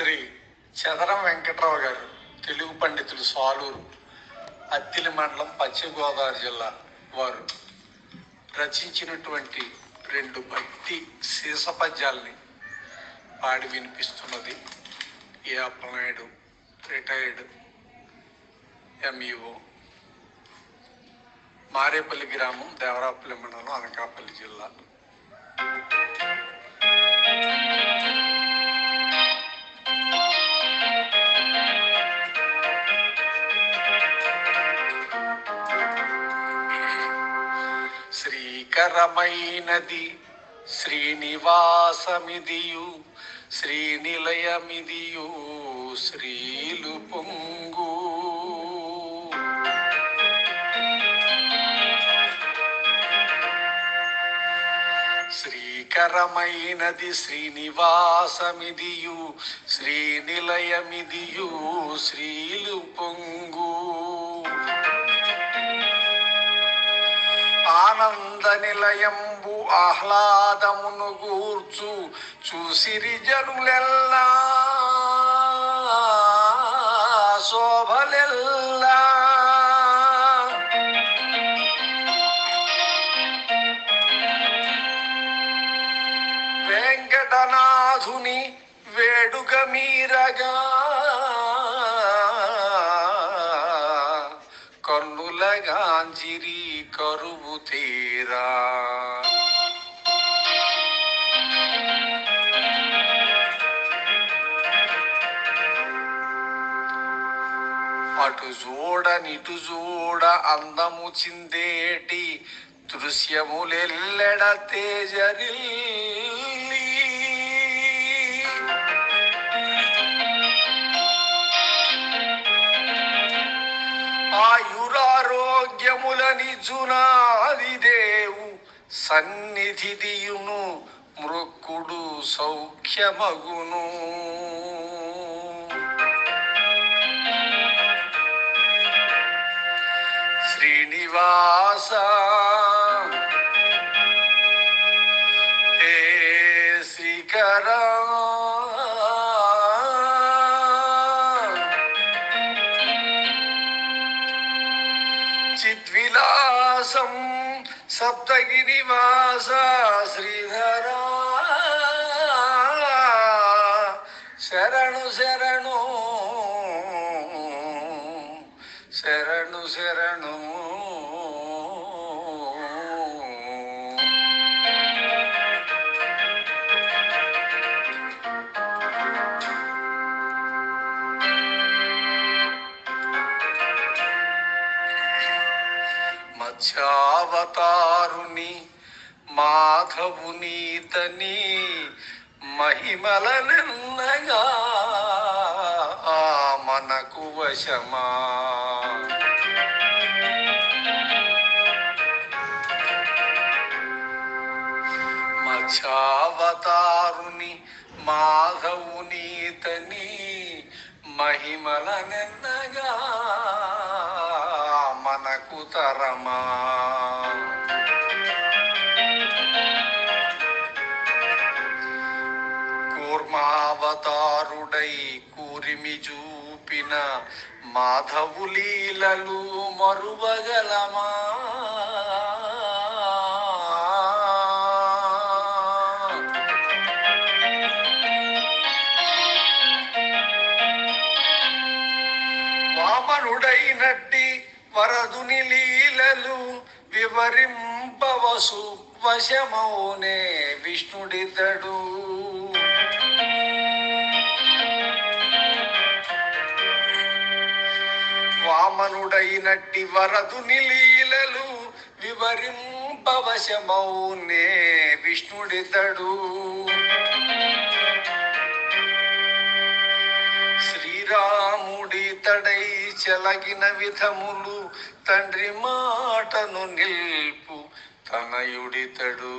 శ్రీ చదరం వెంకట్రావు గారు తెలుగు పండితులు సాలూరు అత్తిలి మండలం పశ్చిమ గోదావరి జిల్లా వారు రచించినటువంటి రెండు భక్తి శీర్షపద్యాల్ని పాడి వినిపిస్తున్నది. A Appanaidu retired MEO Marepalli గ్రామం దేవరాపల్లి మండలం అనకాపల్లి జిల్లా. శ్రీకరమైనది శ్రీనివాసమిదియు శ్రీనిలయమిదియు శ్రీలు పొంగు. శ్రీకరమైనది శ్రీనివాసమిదియు శ్రీనిలయమిదియు శ్రీలు పొంగు. ఆనంద నిలయంబు ఆహ్లాదమును గూర్చు చూసిరి జనులెల్లా. శోభలెల్లా. వెంకటనాథుని వేడుక మీరగా. గాంజిరి కరువు తీరా. అటు జోడ నిటు చూడ అందము చిందేటి దృశ్యములెల్లెడ తేజరి ఆయురారోగ్యములని జునాది దేవు సన్నిధి దియును మృక్కుడు సౌఖ్యమగును. శ్రీనివాస ఏ శ్రీకరం చిద్విలాసం సప్తగిరివాస శ్రీధర శరణు శరణు శరణు శరణు మత్స్యావతారుని మాధవునీతని మహిమల నిన్నగా మనకు వశమా. మత్స్యావతారుని మాధవునీతని మహిమల నిన్నగా తరమా కూర్మావతారుడై కూరిమి చూపిన మాధవు లీలలు మరువగలమా? వామనుడైనట్టి వరదుని లీలలు వివరింపవసు వశమౌనే విష్ణుడితడు. వామనుడైనట్టి వరదుని లీలలు వివరింపవశమౌనే విష్ణుడితడు. శ్రీరాముడి తడై చెలగిన విధములు తండ్రి మాటను నిల్పు తనయుడితడు.